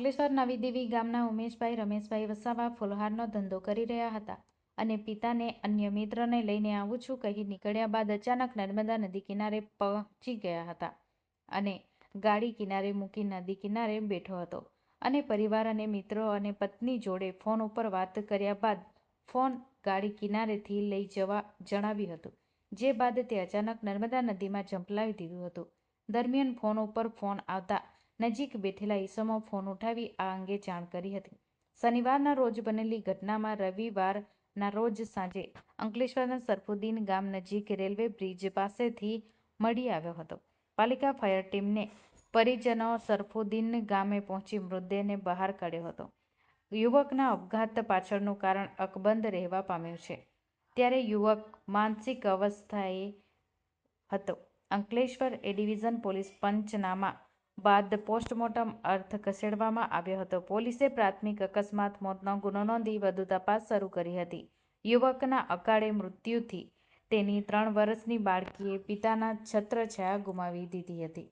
અંકલેશ્વર નવી દેવી ગામના ઉમેશભાઈ રમેશભાઈ વસાવા ફુલહારનો ધંધો કરી રહ્યા હતા અને પિતાને અન્ય મિત્રને લઈને આવું છું કહી નીકળ્યા બાદ અચાનક નર્મદા નદી કિનારે પહોંચી ગયા હતા અને ગાડી કિનારે મૂકી નદી કિનારે બેઠો હતો અને પરિવાર અને મિત્રો અને પત્ની જોડે ફોન ઉપર વાત કર્યા બાદ ફોન ગાડી કિનારેથી લઈ જવા જણાવ્યું હતું, જે બાદ તે અચાનક નર્મદા નદીમાં ઝંપલાવી દીધું હતું. દરમિયાન ફોન ઉપર ફોન આવતા નજીક બેઠેલા ઈસમો ફોન ઉઠાવી આ અંગે જાણ કરી હતી. શનિવારના રોજ બનેલી ઘટનામાં રવિવારના રોજ સાંજે અંકલેશ્વરના સરફુદ્દીન ગામ નજીક રેલવે બ્રિજ પાસેથી મળી આવ્યો હતો. પાલિકા ફાયર ટીમને પરિજનો સરફુદ્દીન ગામે પહોંચી મૃતદેહને બહાર કાઢ્યો હતો. યુવકના અપઘાત પાછળનું કારણ અકબંધ રહેવા પામ્યું છે. ત્યારે યુવક માનસિક અવસ્થાએ હતો. Ankleshwar A division police panchnama બાદ પોસ્ટમોર્ટમ અર્થ ખસેડવામાં આવ્યો હતો. પોલીસે પ્રાથમિક અકસ્માત, મોતનો ગુનો નોંધી વધુ તપાસ શરૂ કરી હતી. યુવકના અકાળે મૃત્યુથી તેની ત્રણ વર્ષની બાળકીએ પિતાના છત્રછાયા ગુમાવી દીધી હતી.